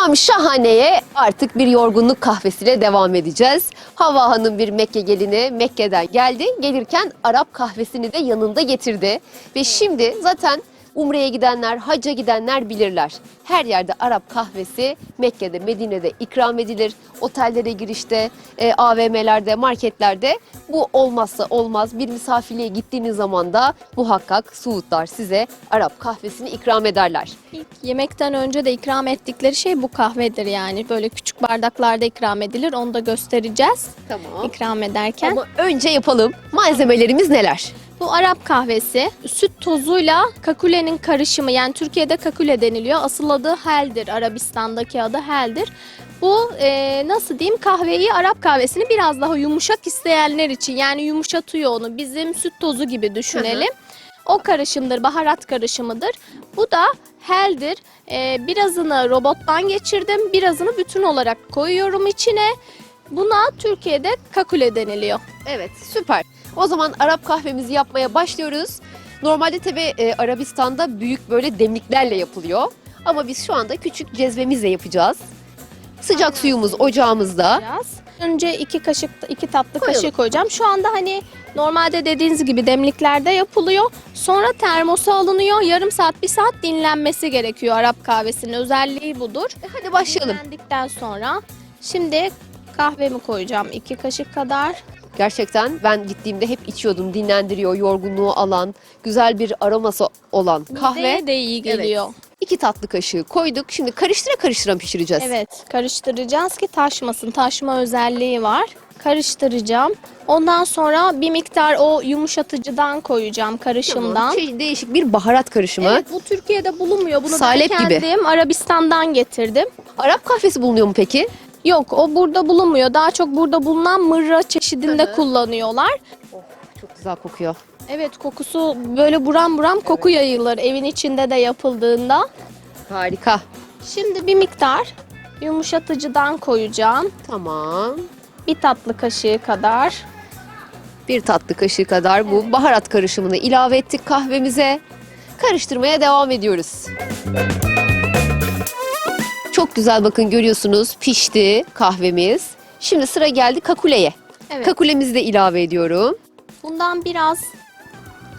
Şam şahaneye artık bir yorgunluk kahvesiyle devam edeceğiz. Hava Hanım bir Mekke gelini Mekke'den geldi. Gelirken Arap kahvesini de yanında getirdi. Ve şimdi zaten Umre'ye gidenler, hacca gidenler bilirler. Her yerde Arap kahvesi Mekke'de, Medine'de ikram edilir. Otellere girişte, e, AVM'lerde, marketlerde bu olmazsa olmaz. Bir misafirliğe gittiğiniz zaman da muhakkak Suudlar size Arap kahvesini ikram ederler. İlk yemekten önce de ikram ettikleri şey bu kahvedir yani. Böyle küçük bardaklarda ikram edilir. Onu da göstereceğiz Tamam. ikram ederken. Ama önce yapalım. Malzemelerimiz neler? Bu Arap kahvesi süt tozuyla kakulenin karışımı yani Türkiye'de kakule deniliyor. Asıl adı heldir. Arabistan'daki adı heldir. Bu e, nasıl diyeyim kahveyi Arap kahvesini biraz daha yumuşak isteyenler için yani yumuşatıyor onu. Bizim süt tozu gibi düşünelim. O karışımdır, baharat karışımıdır. Bu da heldir. E, birazını robottan geçirdim, birazını bütün olarak koyuyorum içine. Buna Türkiye'de kakule deniliyor. Evet süper. O zaman Arap kahvemizi yapmaya başlıyoruz. Normalde tabi e, Arabistan'da büyük böyle demliklerle yapılıyor. Ama biz şu anda küçük cezvemizle yapacağız. Sıcak suyumuz ocağımızda. Biraz. Önce iki kaşık, iki tatlı Koyalım. kaşığı koyacağım. Şu anda hani normalde dediğiniz gibi demliklerde yapılıyor. Sonra termosa alınıyor. Yarım saat, bir saat dinlenmesi gerekiyor Arap kahvesinin özelliği budur. E, hadi başlayalım. Dinlendikten sonra şimdi kahvemi koyacağım iki kaşık kadar. Gerçekten ben gittiğimde hep içiyordum. Dinlendiriyor, yorgunluğu alan, güzel bir aroması olan kahve. Mideye de iyi geliyor. İki tatlı kaşığı koyduk. Şimdi karıştıra karıştıra pişireceğiz. Evet, karıştıracağız ki taşmasın. Taşma özelliği var. Karıştıracağım. Ondan sonra bir miktar o yumuşatıcıdan koyacağım karışımdan. Tamam. Şey, değişik bir baharat karışımı. Evet, bu Türkiye'de bulunmuyor. Bunu Salep gibi. kendim Arabistan'dan getirdim. Arap kahvesi bulunuyor mu peki? Yok, o burada bulunmuyor. Daha çok burada bulunan mırra çeşidinde Hı hı. kullanıyorlar. Çok güzel kokuyor. Evet, kokusu böyle buram buram koku yayılır evin içinde de yapıldığında. Harika. Şimdi bir miktar yumuşatıcıdan koyacağım. Tamam. Bir tatlı kaşığı kadar. Bir tatlı kaşığı kadar bu baharat karışımını ilave ettik kahvemize. Karıştırmaya devam ediyoruz. Çok güzel bakın görüyorsunuz pişti kahvemiz. Şimdi sıra geldi kakuleye. Evet. Kakulemizi de ilave ediyorum. Bundan biraz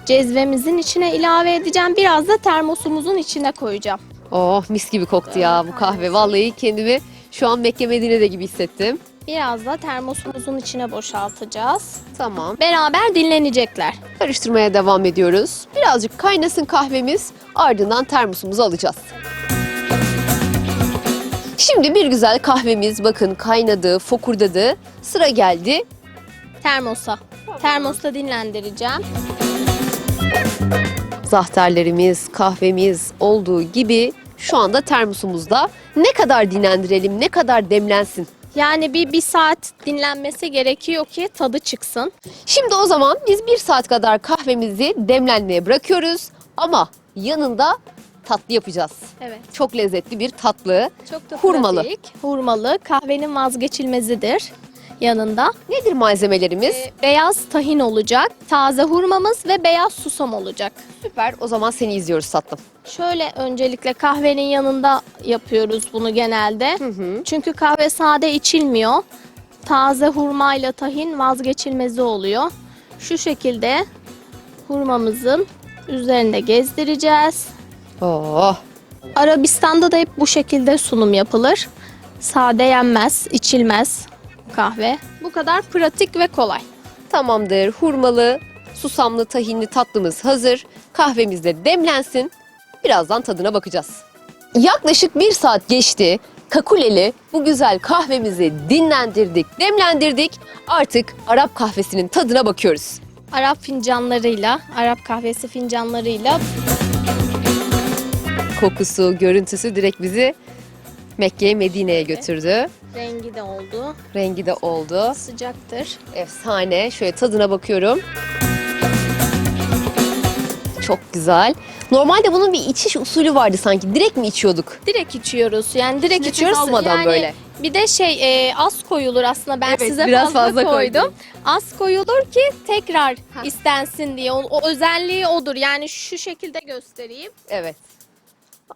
cezvemizin içine ilave edeceğim. Biraz da termosumuzun içine koyacağım. Oh mis gibi koktu ya bu kahve. Vallahi kendimi şu an Mekke Medine'de gibi hissettim. Biraz da termosumuzun içine boşaltacağız. Tamam. Beraber dinlenecekler. Karıştırmaya devam ediyoruz. Birazcık kaynasın kahvemiz. Ardından termosumuzu alacağız. Şimdi bir güzel kahvemiz bakın kaynadı, fokurdadı. Sıra geldi. Termosa. Termosta dinlendireceğim. Zahterlerimiz, kahvemiz olduğu gibi şu anda termosumuzda. Ne kadar dinlendirelim, ne kadar demlensin. Yani bir, bir saat dinlenmesi gerekiyor ki tadı çıksın. Şimdi o zaman biz bir saat kadar kahvemizi demlenmeye bırakıyoruz. Ama yanında tatlı yapacağız. Evet. Çok lezzetli bir tatlı. Çok da Hurmalı. pratik. Hurmalı. Kahvenin vazgeçilmezidir yanında. Nedir malzemelerimiz? Ee, beyaz tahin olacak. Taze hurmamız ve beyaz susam olacak. Süper. O zaman seni izliyoruz tatlım. Şöyle öncelikle kahvenin yanında yapıyoruz bunu genelde. Hı hı. Çünkü kahve sade içilmiyor. Taze hurmayla tahin vazgeçilmezi oluyor. Şu şekilde hurmamızın üzerinde gezdireceğiz. Oh. Arabistan'da da hep bu şekilde sunum yapılır. Sade yenmez, içilmez kahve. Bu kadar pratik ve kolay. Tamamdır. Hurmalı, susamlı, tahinli tatlımız hazır. Kahvemiz de demlensin. Birazdan tadına bakacağız. Yaklaşık bir saat geçti. Kakuleli bu güzel kahvemizi dinlendirdik, demlendirdik. Artık Arap kahvesinin tadına bakıyoruz. Arap fincanlarıyla, Arap kahvesi fincanlarıyla Kokusu, görüntüsü direkt bizi Mekke'ye, Medine'ye götürdü. rengi de oldu. Rengi de oldu. Sıcaktır. Efsane. Şöyle tadına bakıyorum. Çok güzel. Normalde bunun bir içiş usulü vardı sanki. Direkt mi içiyorduk? Direkt içiyoruz. Yani direkt Nefes içiyoruz. almadan yani böyle. Bir de şey e, az koyulur aslında. Ben Evet, size biraz fazla, koydum. koydum. Az koyulur ki tekrar istensin diye. O, o özelliği odur. Yani şu şekilde göstereyim. Evet.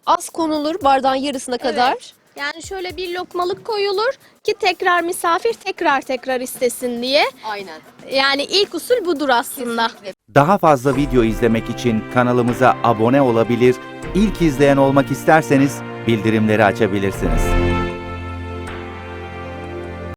Az konulur bardağın yarısına kadar. Yani şöyle bir lokmalık koyulur ki tekrar misafir tekrar tekrar istesin diye. Aynen. Yani ilk usul budur aslında. Daha fazla video izlemek için kanalımıza abone olabilir, ilk izleyen olmak isterseniz bildirimleri açabilirsiniz.